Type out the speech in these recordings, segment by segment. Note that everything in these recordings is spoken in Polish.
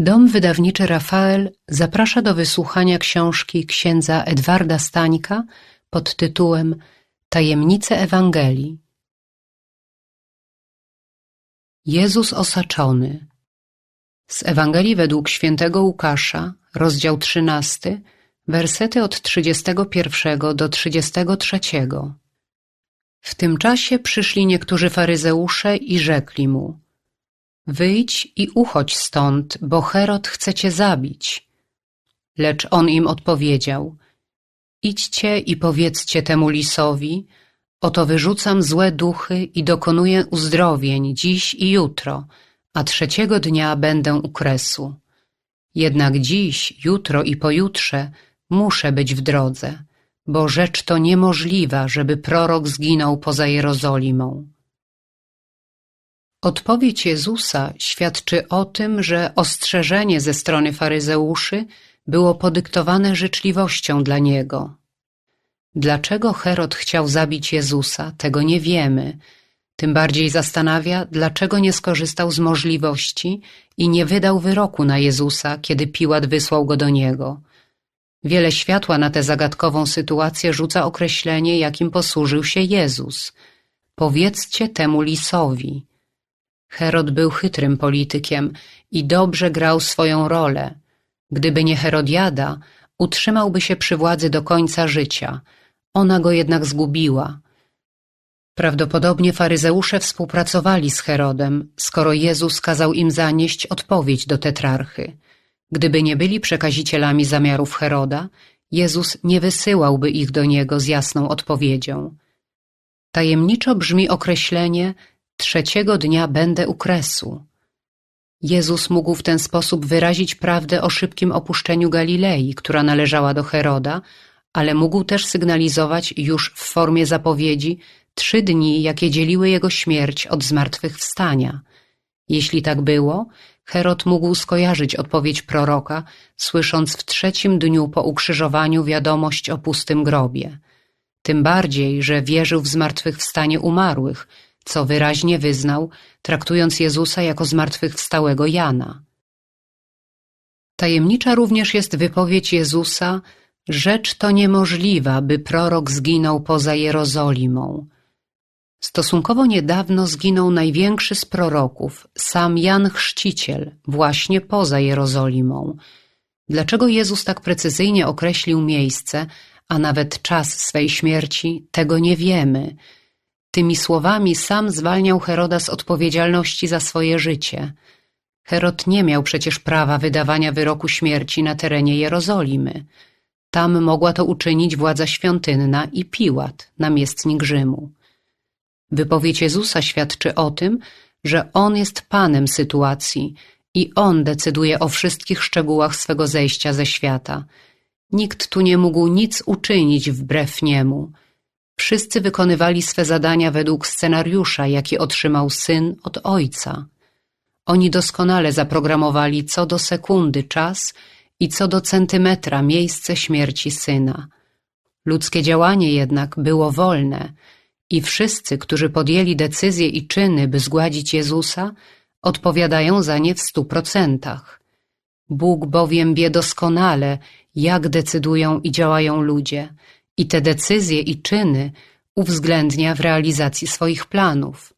Dom wydawniczy Rafael zaprasza do wysłuchania książki księdza Edwarda Stańka pod tytułem Tajemnice Ewangelii. Jezus osaczony Z Ewangelii według świętego Łukasza, rozdział 13, wersety od 31 do 33. W tym czasie przyszli niektórzy faryzeusze i rzekli mu: Wyjdź i uchodź stąd, bo Herod chce cię zabić. Lecz on im odpowiedział: Idźcie i powiedzcie temu lisowi: Oto wyrzucam złe duchy i dokonuję uzdrowień dziś i jutro, a trzeciego dnia będę u kresu. Jednak dziś, jutro i pojutrze muszę być w drodze, bo rzecz to niemożliwa, żeby prorok zginął poza Jerozolimą. Odpowiedź Jezusa świadczy o tym, że ostrzeżenie ze strony faryzeuszy było podyktowane życzliwością dla Niego. Dlaczego Herod chciał zabić Jezusa, tego nie wiemy. Tym bardziej zastanawia, dlaczego nie skorzystał z możliwości i nie wydał wyroku na Jezusa, kiedy Piłat wysłał go do niego. Wiele światła na tę zagadkową sytuację rzuca określenie, jakim posłużył się Jezus. Powiedzcie temu lisowi. Herod był chytrym politykiem i dobrze grał swoją rolę. Gdyby nie Herodiada, utrzymałby się przy władzy do końca życia. Ona go jednak zgubiła. Prawdopodobnie faryzeusze współpracowali z Herodem, skoro Jezus kazał im zanieść odpowiedź do tetrarchy. Gdyby nie byli przekazicielami zamiarów Heroda, Jezus nie wysyłałby ich do niego z jasną odpowiedzią. Tajemniczo brzmi określenie Trzeciego dnia będę u kresu. Jezus mógł w ten sposób wyrazić prawdę o szybkim opuszczeniu Galilei, która należała do Heroda, ale mógł też sygnalizować już w formie zapowiedzi trzy dni, jakie dzieliły jego śmierć od zmartwychwstania. Jeśli tak było, Herod mógł skojarzyć odpowiedź proroka, słysząc w trzecim dniu po ukrzyżowaniu wiadomość o pustym grobie. Tym bardziej, że wierzył w zmartwychwstanie umarłych, co wyraźnie wyznał, traktując Jezusa jako zmartwychwstałego Jana. Tajemnicza również jest wypowiedź Jezusa, rzecz to niemożliwa, by prorok zginął poza Jerozolimą. Stosunkowo niedawno zginął największy z proroków, sam Jan Chrzciciel, właśnie poza Jerozolimą. Dlaczego Jezus tak precyzyjnie określił miejsce, a nawet czas swej śmierci, tego nie wiemy – Tymi słowami sam zwalniał Heroda z odpowiedzialności za swoje życie. Herod nie miał przecież prawa wydawania wyroku śmierci na terenie Jerozolimy. Tam mogła to uczynić władza świątynna i Piłat, namiestnik Rzymu. Wypowiedź Jezusa świadczy o tym, że On jest Panem sytuacji i On decyduje o wszystkich szczegółach swego zejścia ze świata. Nikt tu nie mógł nic uczynić wbrew Niemu – Wszyscy wykonywali swe zadania według scenariusza, jaki otrzymał syn od ojca. Oni doskonale zaprogramowali co do sekundy czas i co do centymetra miejsce śmierci syna. Ludzkie działanie jednak było wolne i wszyscy, którzy podjęli decyzje i czyny, by zgładzić Jezusa, odpowiadają za nie w stu procentach. Bóg bowiem wie doskonale, jak decydują i działają ludzie – i te decyzje i czyny uwzględnia w realizacji swoich planów.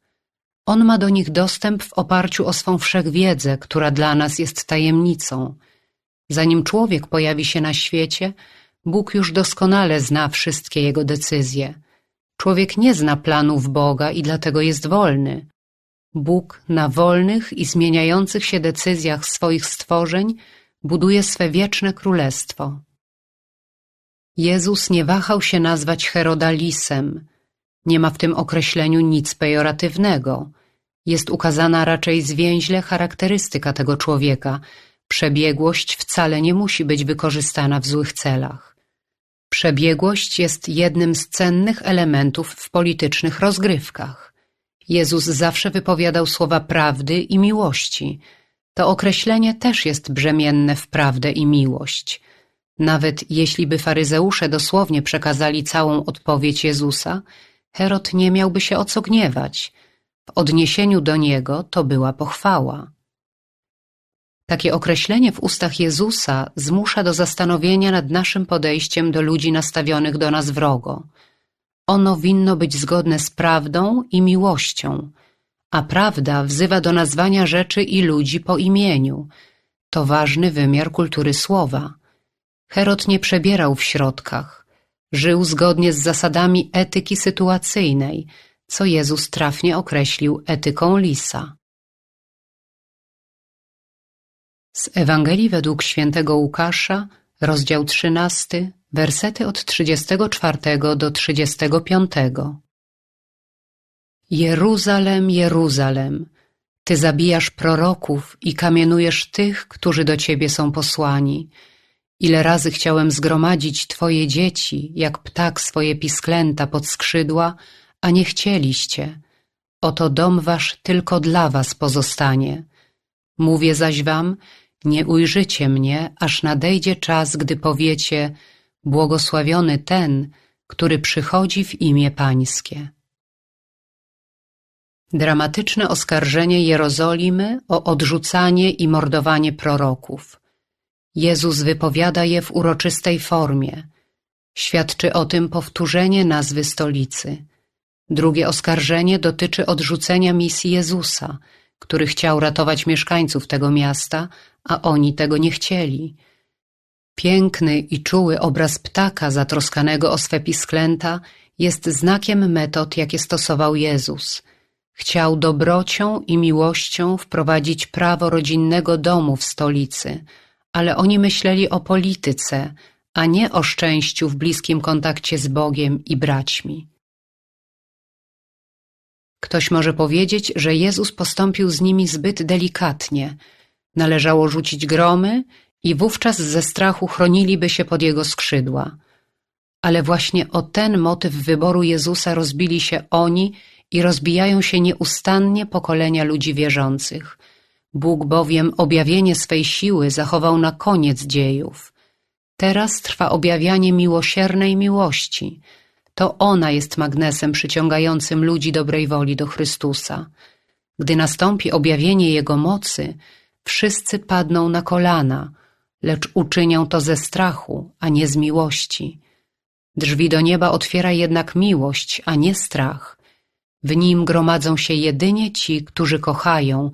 On ma do nich dostęp w oparciu o swą wszechwiedzę, która dla nas jest tajemnicą. Zanim człowiek pojawi się na świecie, Bóg już doskonale zna wszystkie jego decyzje. Człowiek nie zna planów Boga i dlatego jest wolny. Bóg na wolnych i zmieniających się decyzjach swoich stworzeń buduje swe wieczne królestwo. Jezus nie wahał się nazwać Heroda lisem. Nie ma w tym określeniu nic pejoratywnego. Jest ukazana raczej zwięźle charakterystyka tego człowieka. Przebiegłość wcale nie musi być wykorzystana w złych celach. Przebiegłość jest jednym z cennych elementów w politycznych rozgrywkach. Jezus zawsze wypowiadał słowa prawdy i miłości. To określenie też jest brzemienne w prawdę i miłość – nawet jeśli by faryzeusze dosłownie przekazali całą odpowiedź Jezusa, Herod nie miałby się o co gniewać. W odniesieniu do niego to była pochwała. Takie określenie w ustach Jezusa zmusza do zastanowienia nad naszym podejściem do ludzi nastawionych do nas wrogo. Ono winno być zgodne z prawdą i miłością, a prawda wzywa do nazwania rzeczy i ludzi po imieniu. To ważny wymiar kultury słowa. Herod nie przebierał w środkach. Żył zgodnie z zasadami etyki sytuacyjnej, co Jezus trafnie określił etyką lisa. Z Ewangelii według świętego Łukasza, rozdział 13, wersety od 34 do 35. Jeruzalem, Jeruzalem, Ty zabijasz proroków i kamienujesz tych, którzy do Ciebie są posłani. Ile razy chciałem zgromadzić Twoje dzieci, jak ptak swoje pisklęta pod skrzydła, a nie chcieliście. Oto dom Wasz tylko dla Was pozostanie. Mówię zaś Wam, nie ujrzycie mnie, aż nadejdzie czas, gdy powiecie, błogosławiony ten, który przychodzi w imię Pańskie. Dramatyczne oskarżenie Jerozolimy o odrzucanie i mordowanie proroków. Jezus wypowiada je w uroczystej formie. Świadczy o tym powtórzenie nazwy stolicy. Drugie oskarżenie dotyczy odrzucenia misji Jezusa, który chciał ratować mieszkańców tego miasta, a oni tego nie chcieli. Piękny i czuły obraz ptaka zatroskanego o swe pisklęta jest znakiem metod, jakie stosował Jezus. Chciał dobrocią i miłością wprowadzić prawo rodzinnego domu w stolicy, ale oni myśleli o polityce, a nie o szczęściu w bliskim kontakcie z Bogiem i braćmi. Ktoś może powiedzieć, że Jezus postąpił z nimi zbyt delikatnie. Należało rzucić gromy i wówczas ze strachu chroniliby się pod jego skrzydła. Ale właśnie o ten motyw wyboru Jezusa rozbili się oni i rozbijają się nieustannie pokolenia ludzi wierzących. Bóg bowiem objawienie swej siły zachował na koniec dziejów. Teraz trwa objawianie miłosiernej miłości. To ona jest magnesem przyciągającym ludzi dobrej woli do Chrystusa. Gdy nastąpi objawienie Jego mocy, wszyscy padną na kolana, lecz uczynią to ze strachu, a nie z miłości. Drzwi do nieba otwiera jednak miłość, a nie strach. W nim gromadzą się jedynie ci, którzy kochają,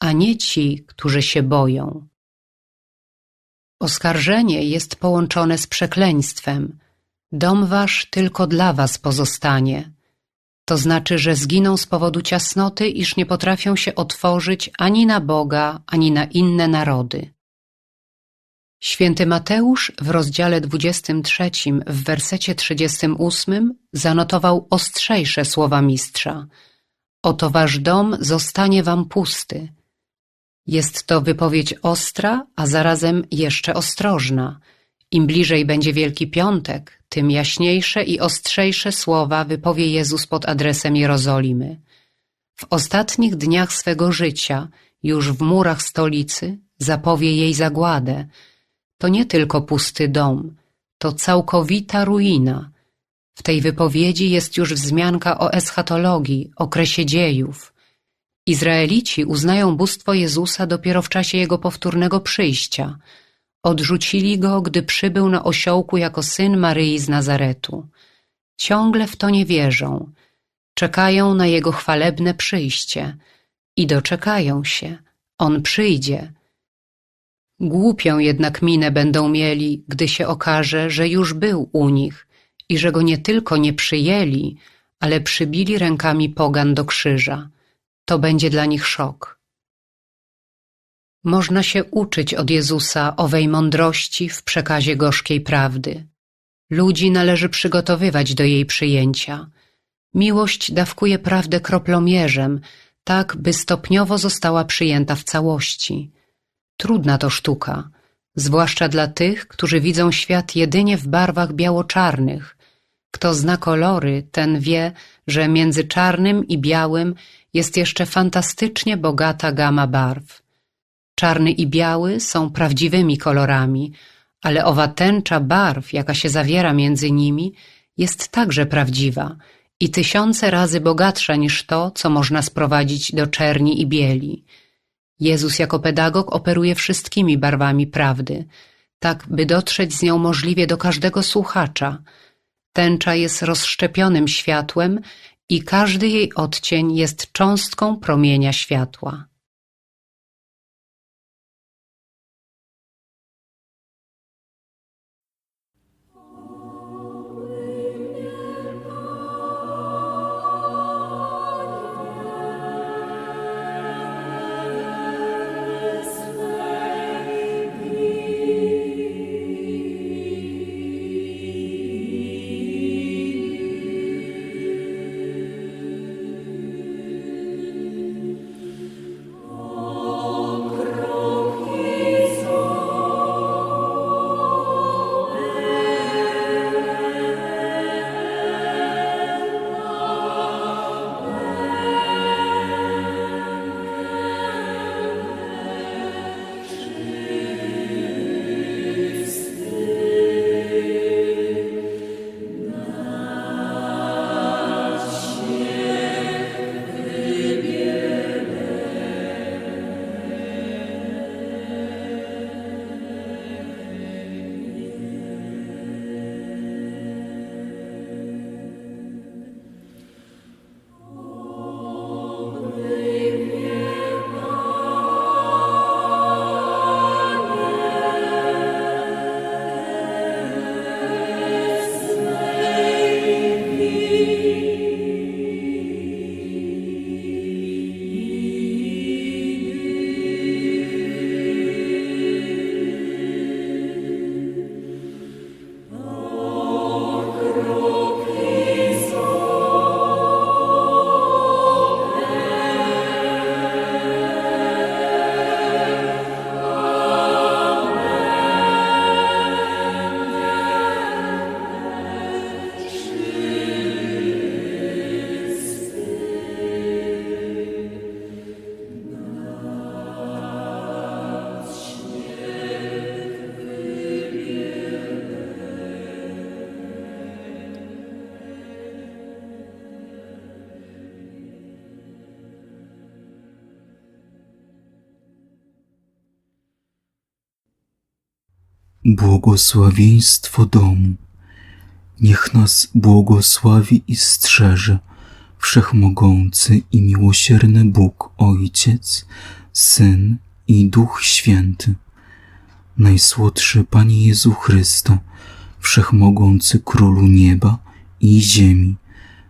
a nie ci, którzy się boją. Oskarżenie jest połączone z przekleństwem. Dom wasz tylko dla was pozostanie. To znaczy, że zginą z powodu ciasnoty, iż nie potrafią się otworzyć ani na Boga, ani na inne narody. Święty Mateusz w rozdziale 23 w wersecie 38 zanotował ostrzejsze słowa mistrza. Oto wasz dom zostanie wam pusty. Jest to wypowiedź ostra, a zarazem jeszcze ostrożna. Im bliżej będzie Wielki Piątek, tym jaśniejsze i ostrzejsze słowa wypowie Jezus pod adresem Jerozolimy. W ostatnich dniach swego życia, już w murach stolicy, zapowie jej zagładę, to nie tylko pusty dom, to całkowita ruina. W tej wypowiedzi jest już wzmianka o eschatologii, okresie dziejów. Izraelici uznają bóstwo Jezusa dopiero w czasie Jego powtórnego przyjścia. Odrzucili Go, gdy przybył na osiołku jako syn Maryi z Nazaretu. Ciągle w to nie wierzą. Czekają na Jego chwalebne przyjście. I doczekają się. On przyjdzie – Głupią jednak minę będą mieli, gdy się okaże, że już był u nich i że go nie tylko nie przyjęli, ale przybili rękami pogan do krzyża. To będzie dla nich szok. Można się uczyć od Jezusa owej mądrości w przekazie gorzkiej prawdy. Ludzi należy przygotowywać do jej przyjęcia. Miłość dawkuje prawdę kroplomierzem, tak by stopniowo została przyjęta w całości. Trudna to sztuka, zwłaszcza dla tych, którzy widzą świat jedynie w barwach biało-czarnych. Kto zna kolory, ten wie, że między czarnym i białym jest jeszcze fantastycznie bogata gama barw. Czarny i biały są prawdziwymi kolorami, ale owa tęcza barw, jaka się zawiera między nimi, jest także prawdziwa i tysiące razy bogatsza niż to, co można sprowadzić do czerni i bieli. Jezus jako pedagog operuje wszystkimi barwami prawdy, tak by dotrzeć z nią możliwie do każdego słuchacza. Tęcza jest rozszczepionym światłem i każdy jej odcień jest cząstką promienia światła. Błogosławieństwo domu. Niech nas błogosławi i strzeże Wszechmogący i miłosierny Bóg Ojciec, Syn i Duch Święty. Najsłodszy Panie Jezu Chryste, Wszechmogący Królu Nieba i Ziemi,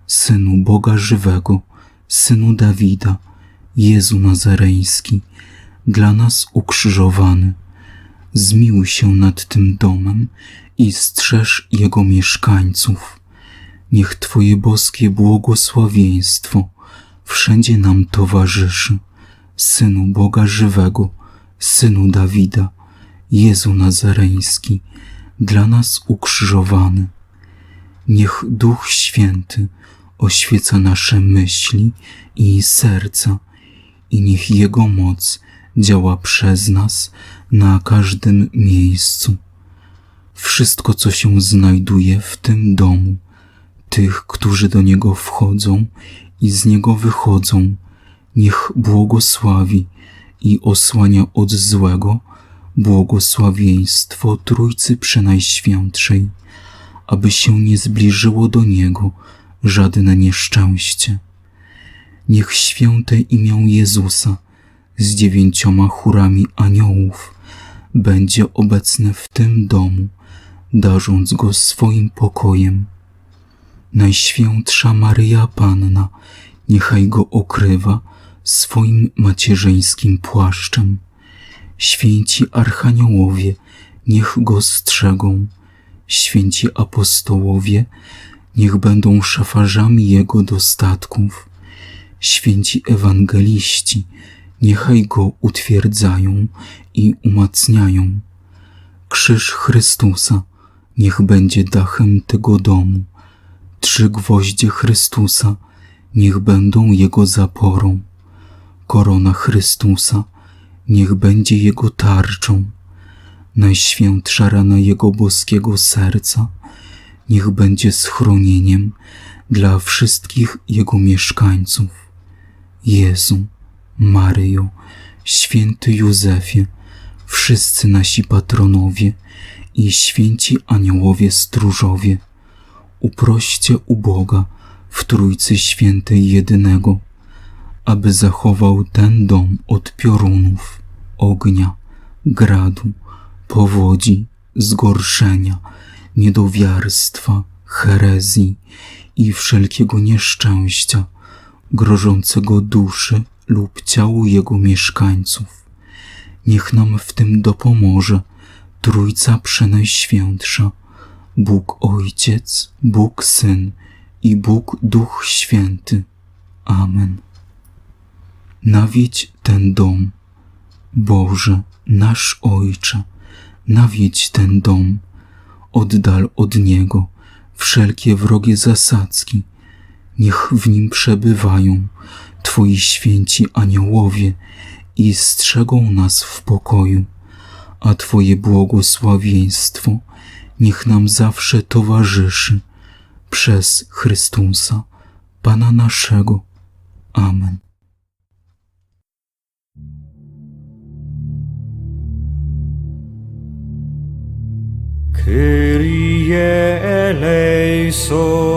Synu Boga Żywego, Synu Dawida, Jezu Nazareński, dla nas ukrzyżowany zmiłuj się nad tym domem i strzeż jego mieszkańców. Niech Twoje boskie błogosławieństwo wszędzie nam towarzyszy. Synu Boga żywego, Synu Dawida, Jezu Nazareński, dla nas ukrzyżowany. Niech Duch Święty oświeca nasze myśli i serca i niech Jego moc działa przez nas na każdym miejscu. Wszystko, co się znajduje w tym domu, tych, którzy do niego wchodzą i z niego wychodzą, niech błogosławi i osłania od złego błogosławieństwo Trójcy Przenajświętszej, aby się nie zbliżyło do niego żadne nieszczęście. Niech święte imię Jezusa z dziewięcioma chórami aniołów będzie obecny w tym domu, darząc go swoim pokojem. Najświętsza Maryja Panna, niechaj go okrywa swoim macierzyńskim płaszczem. Święci archaniołowie, niech go strzegą. Święci apostołowie, niech będą szafarzami jego dostatków. Święci ewangeliści, niechaj go utwierdzają i umacniają. Krzyż Chrystusa niech będzie dachem tego domu. Trzy gwoździe Chrystusa niech będą jego zaporą. Korona Chrystusa niech będzie jego tarczą. Najświętsza rana jego boskiego serca niech będzie schronieniem dla wszystkich jego mieszkańców. Jezu, Maryjo, święty Józefie, wszyscy nasi patronowie i święci aniołowie stróżowie, uproście u Boga w Trójcy Świętej jedynego, aby zachował ten dom od piorunów, ognia, gradu, powodzi, zgorszenia, niedowiarstwa, herezji i wszelkiego nieszczęścia grożącego duszy lub ciału jego mieszkańców. Niech nam w tym dopomoże Trójca Przenajświętsza, Bóg Ojciec, Bóg Syn i Bóg Duch Święty. Amen. Nawiedź ten dom, Boże, nasz Ojcze, nawiedź ten dom, oddal od niego wszelkie wrogie zasadzki, niech w nim przebywają Twoi święci aniołowie i strzegą nas w pokoju, a Twoje błogosławieństwo niech nam zawsze towarzyszy przez Chrystusa, Pana naszego. Amen. Kyrie eleison,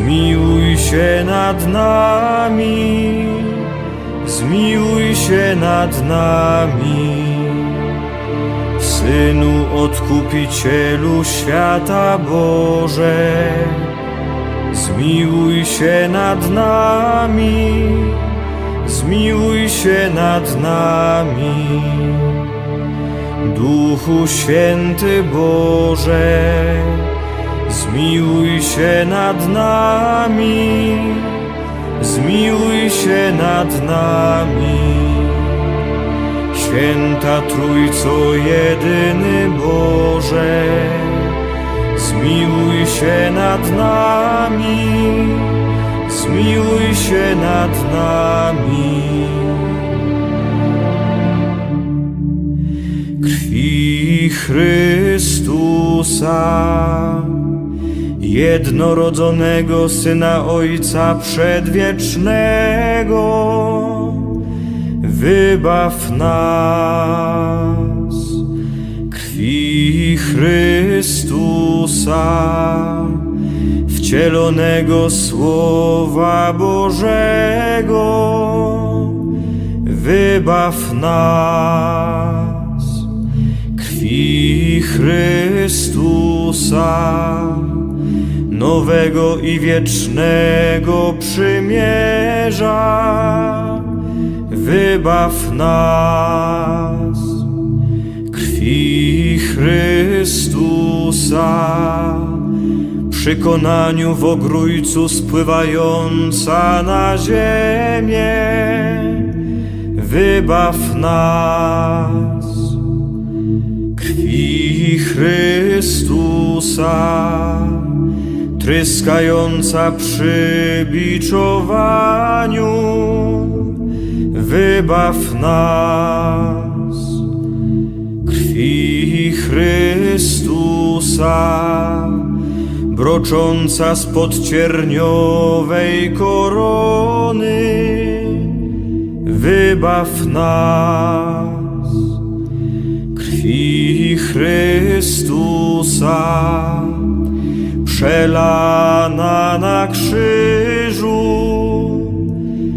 zmiłuj się nad nami, zmiłuj się nad nami. Synu Odkupicielu świata Boże, zmiłuj się nad nami, zmiłuj się nad nami. Duchu Święty Boże, zmiłuj się nad nami, zmiłuj się nad nami. Święta Trójco jedyny Boże, zmiłuj się nad nami, zmiłuj się nad nami. krwi Chrystusa, jednorodzonego Syna Ojca Przedwiecznego, wybaw nas. Krwi Chrystusa, wcielonego Słowa Bożego, wybaw nas krwi Chrystusa, nowego i wiecznego przymierza, wybaw nas. Krwi Chrystusa, przy konaniu w ogrójcu spływająca na ziemię, wybaw nas krwi Chrystusa, tryskająca przy biczowaniu, wybaw nas. Krwi Chrystusa, brocząca spod cierniowej korony, wybaw nas krwi Chrystusa, przelana na krzyżu,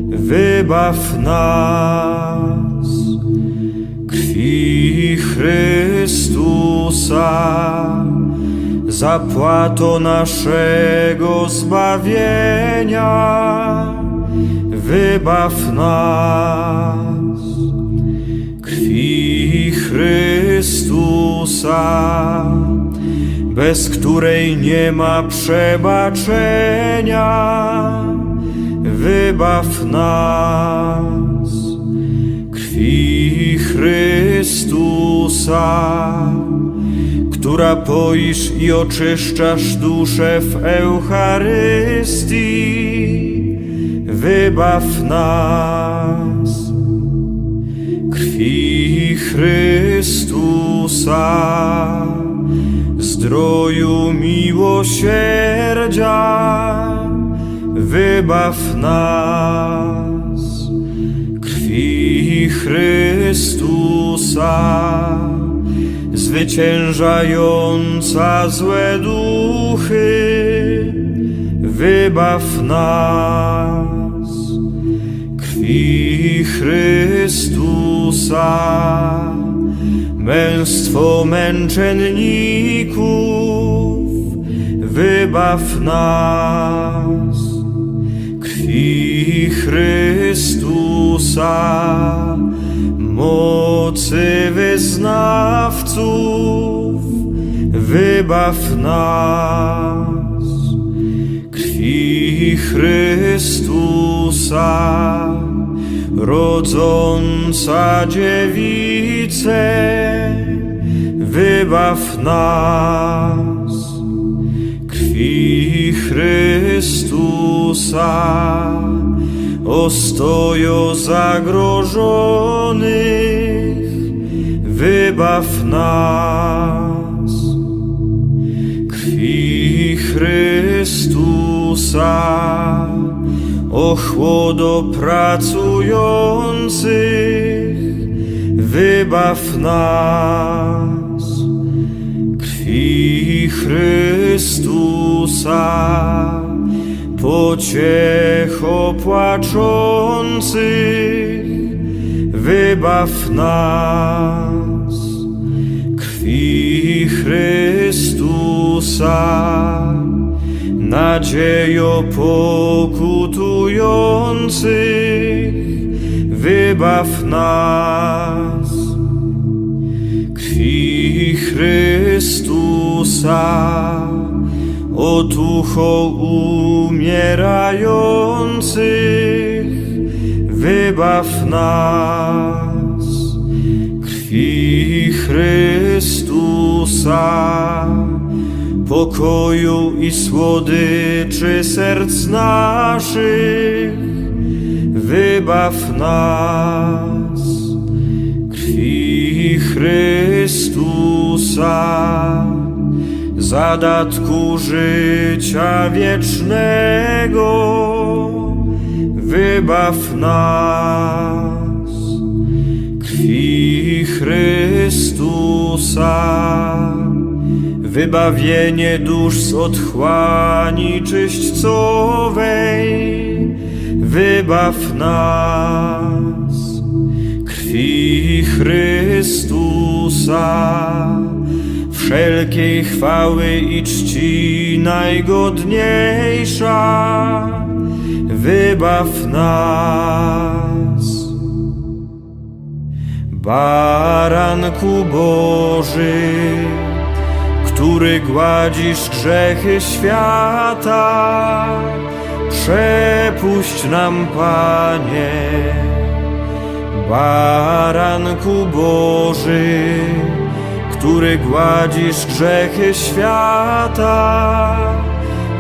wybaw nas. Krwi Chrystusa, zapłato naszego zbawienia, wybaw nas. Krwi Chrystusa, bez której nie ma przebaczenia, wybaw nas. Krwi która poisz i oczyszczasz duszę w Eucharystii, wybaw nas. Krwi Chrystusa, zdroju miłosierdzia, wybaw nas. Krwi Chrystusa, zwyciężająca złe duchy, wybaw nas. Krwi Chrystusa, męstwo męczenników, wybaw nas. Krwi Chrystusa, mocy wyznawców, wybaw nas. Krwi Chrystusa, rodząca dziewicę, wybaw nas. Krwi Chrystusa, ostojo zagrożonych, wybaw nas. Krwi Chrystusa, ochłodo pracujących, wybaw nas. Krwi Chrystusa, pociecho płaczących, wybaw nas. Krwi Chrystusa, nadziejo pokutujących, wybaw nas. Krwi Chrystusa, otucho umierających, wybaw nas. Krwi Chrystusa, pokoju i słodyczy serc naszych, wybaw nas. Chrystusa, zadatku życia wiecznego, wybaw nas. Krwi Chrystusa, wybawienie dusz z otchłani czyśćcowej, wybaw nas. Krwi Chrystusa, wszelkiej chwały i czci najgodniejsza, wybaw nas. Baranku Boży, który gładzisz grzechy świata, przepuść nam, Panie. Baranku Boży, który gładzisz grzechy świata,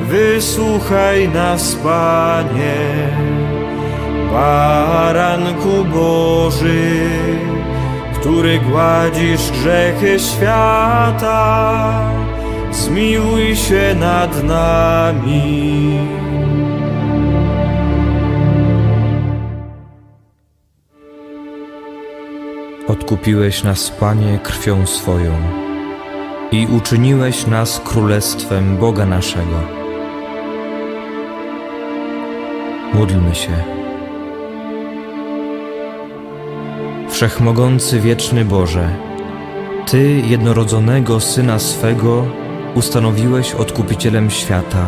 wysłuchaj nas, Panie. Baranku Boży, który gładzisz grzechy świata, zmiłuj się nad nami. Odkupiłeś nas, Panie, krwią swoją i uczyniłeś nas królestwem Boga naszego. Módlmy się. Wszechmogący wieczny Boże, Ty jednorodzonego Syna swego ustanowiłeś odkupicielem świata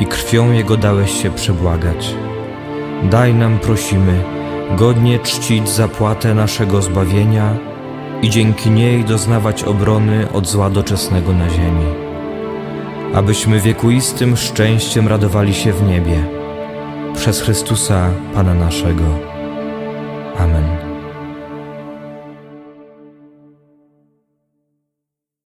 i krwią Jego dałeś się przebłagać. Daj nam, prosimy, godnie czcić zapłatę naszego zbawienia i dzięki niej doznawać obrony od zła doczesnego na ziemi. Abyśmy wiekuistym szczęściem radowali się w niebie. Przez Chrystusa, Pana naszego.